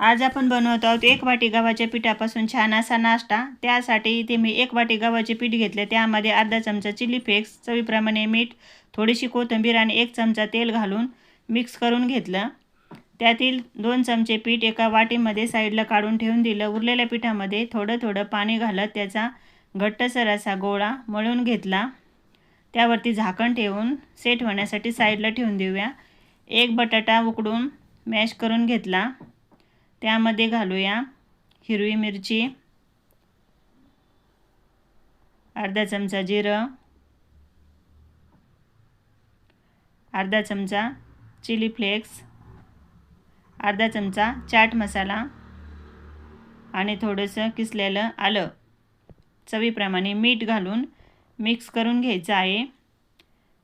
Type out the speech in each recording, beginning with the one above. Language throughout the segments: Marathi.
आज आपण बनवत आहोत एक वाटी गव्हाच्या पिठापासून छान असा नाश्ता. त्यासाठी इथे मी एक वाटी गव्हाचे पीठ घेतले. त्यामध्ये अर्धा चमचा चिली फ्लेक्स चवीप्रमाणे मीठ थोडीशी कोथिंबीर आणि एक चमचा तेल घालून मिक्स करून घेतलं. त्यातील दोन चमचे पीठ एका वाटीमध्ये साईडला काढून ठेवून दिलं. उरलेल्या पिठामध्ये थोडं थोडं पाणी घालत त्याचा घट्टसर असा गोळा मळून घेतला. त्यावरती झाकण ठेवून सेट होण्यासाठी साईडला ठेवून देऊया. एक बटाटा उकडून मॅश करून घेतला. त्यामध्ये घालूया हिरवी मिरची अर्धा चमचा जिरं अर्धा चमचा चिली फ्लेक्स अर्धा चमचा चाट मसाला आणि थोडंसं किसलेलं आलं. चवीप्रमाणे मीठ घालून मिक्स करून घ्यायचं आहे.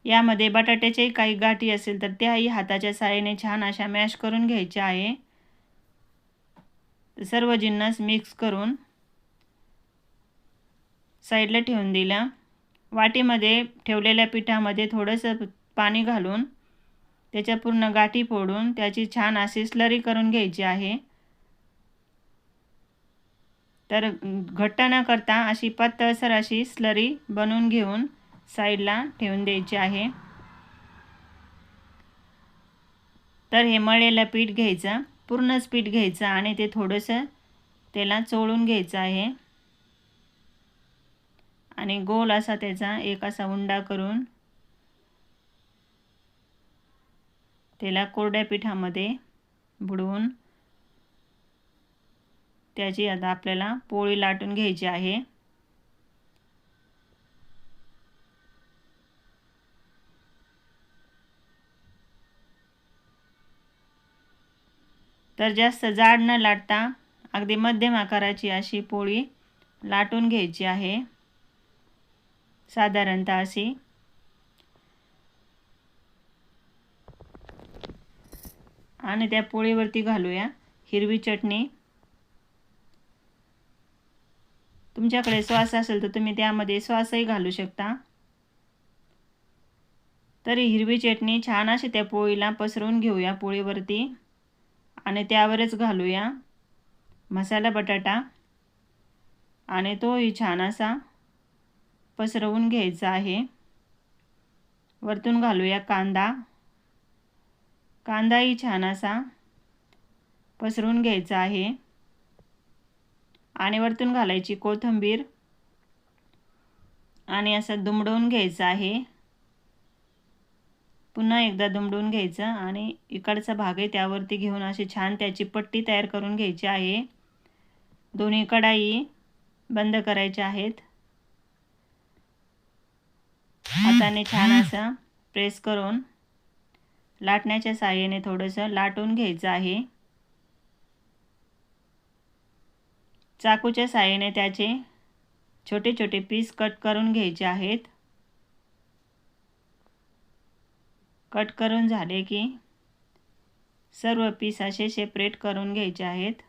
यामध्ये बटाट्याच्याही काही गाठी असेल तर त्याही हाताच्या साहाय्याने छान अशा मॅश करून घ्यायच्या आहे. सर्व जिन्नस मिक्स करून साईडला ठेवून दिला वाटीमध्ये ठेवलेल्या पिठामध्ये थोडंसं पाणी घालून त्याच्या पूर्ण गाठी फोडून त्याची छान अशी स्लरी करून घ्यायची आहे. तर घट्ट न करता अशी पातळसर अशी स्लरी बनवून घेऊन साईडला ठेवून द्यायची आहे. तर हे मळलेलं पीठ घ्यायचं. पूर्णच पीठ घ्यायचं आणि ते थोडंसं त्याला चोळून घ्यायचं आहे. आणि गोल असा त्याचा एक असा उंडा करून त्याला कोरड्या पिठामध्ये बुडवून त्याची आता आपल्याला पोळी लाटून घ्यायची आहे. तर जास्त जाड न लाटता अगदी मध्यम आकाराची अशी पोळी लाटून घ्यायची आहे. साधारणतः अशी. आणि त्या पोळीवरती घालूया हिरवी चटणी. तुमच्याकडे श्वास असेल तर तुम्ही त्यामध्ये श्वासही घालू शकता. तरी हिरवी चटणी छान अशी त्या पोळीला पसरवून घेऊया पोळीवरती. आणि त्यावरच घालूया. मसाला बटाटा. आणि तोही छान असा पसरवून घ्यायचा आहे. वरतून घालूया कांदा. कांदाही छान असा पसरून घ्यायचा आहे. आणि वरतून घालायची कोथिंबीर. आणि असं दुमडवून घ्यायचं आहे. पुन्हा एकदा दुमडून घ्यायचं आणि इकडचा भाग आहे त्यावरती घेऊन अशी छान त्याची पट्टी तयार करून घ्यायची आहे. दोन्ही कढाई बंद करायच्या आहेत. हाताने छान असं प्रेस करून लाटण्याच्या साह्याने थोडंसं लाटून घ्यायचं आहे. चाकूच्या साह्याने त्याचे छोटे छोटे पीस कट करून घ्यायचे आहेत. कट करून झाले की सर्व पीस असे सेपरेट करून घ्यायचे आहेत.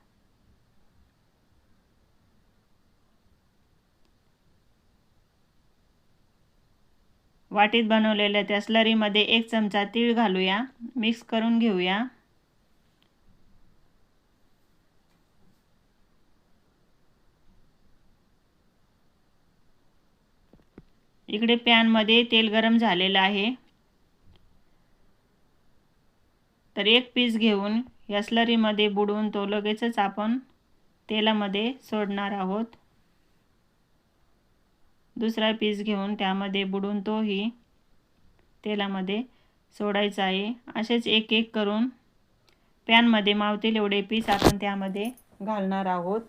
वाटीत बनवलेल्या त्या स्लरीमध्ये एक चमचा तीळ घालूया. मिक्स करून घेऊया. इकडे पॅनमध्ये तेल गरम झालेलं आहे. तर एक पीस घेऊन या स्लरीमध्ये बुडवून तो लगेचच आपण तेलामध्ये सोडणार आहोत. दुसरा पीस घेऊन त्यामध्ये बुडून तोही तेलामध्ये सोडायचा आहे. असेच एक एक करून पॅनमध्ये मावतील एवढे पीस आपण त्यामध्ये घालणार आहोत.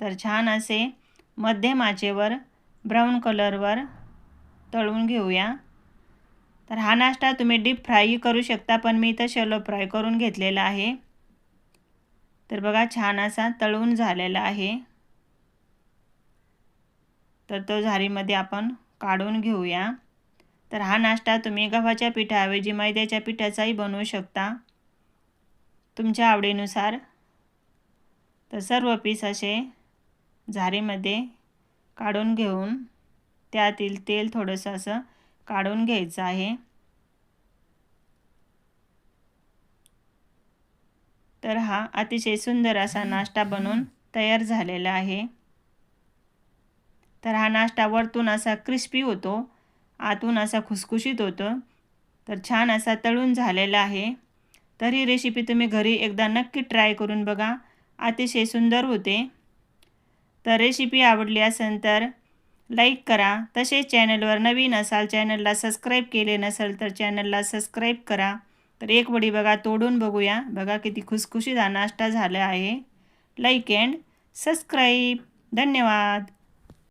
तर छान असे मध्यम आचेवर ब्राऊन कलरवर तळून घेऊया. तर हा नाश्ता तुम्ही डीप फ्रायही करू शकता पण मी इथं शेलो फ्राय करून घेतलेला आहे. तर बघा छान असा तळून झालेला आहे. तर तो झारीमध्ये आपण काढून घेऊया. तर हा नाश्ता तुम्ही गव्हाच्या पिठाऐवजी मैद्याच्या पिठाचाही बनवू शकता. तुमच्या आवडीनुसार. तर सर्व पीस असे झारीमध्ये काढून घेऊन त्यातील तेल थोडंसं असं काढून घ्यायचं आहे. तर हा अतिशय सुंदर असा नाश्ता बनून तयार झालेला आहे. तर हा नाश्ता वरतून असा क्रिस्पी होतो आतून असा खुसखुशीत होतं तर छान असा तळून झालेला आहे. तर ही रेसिपी तुम्ही घरी एकदा नक्की ट्राय करून बघा अतिशय सुंदर होते. तर रेसिपी आवडली असेल तर लाईक करा. तसेच चॅनलवर नवीन असाल चॅनलला सबस्क्राईब केले नसेल तर चॅनलला सबस्क्राईब करा. तर एक वडी बघा तोडून बघूया. बघा किती खुसखुशीत नाश्ता झाला आहे. लाईक अँड सबस्क्राईब धन्यवाद.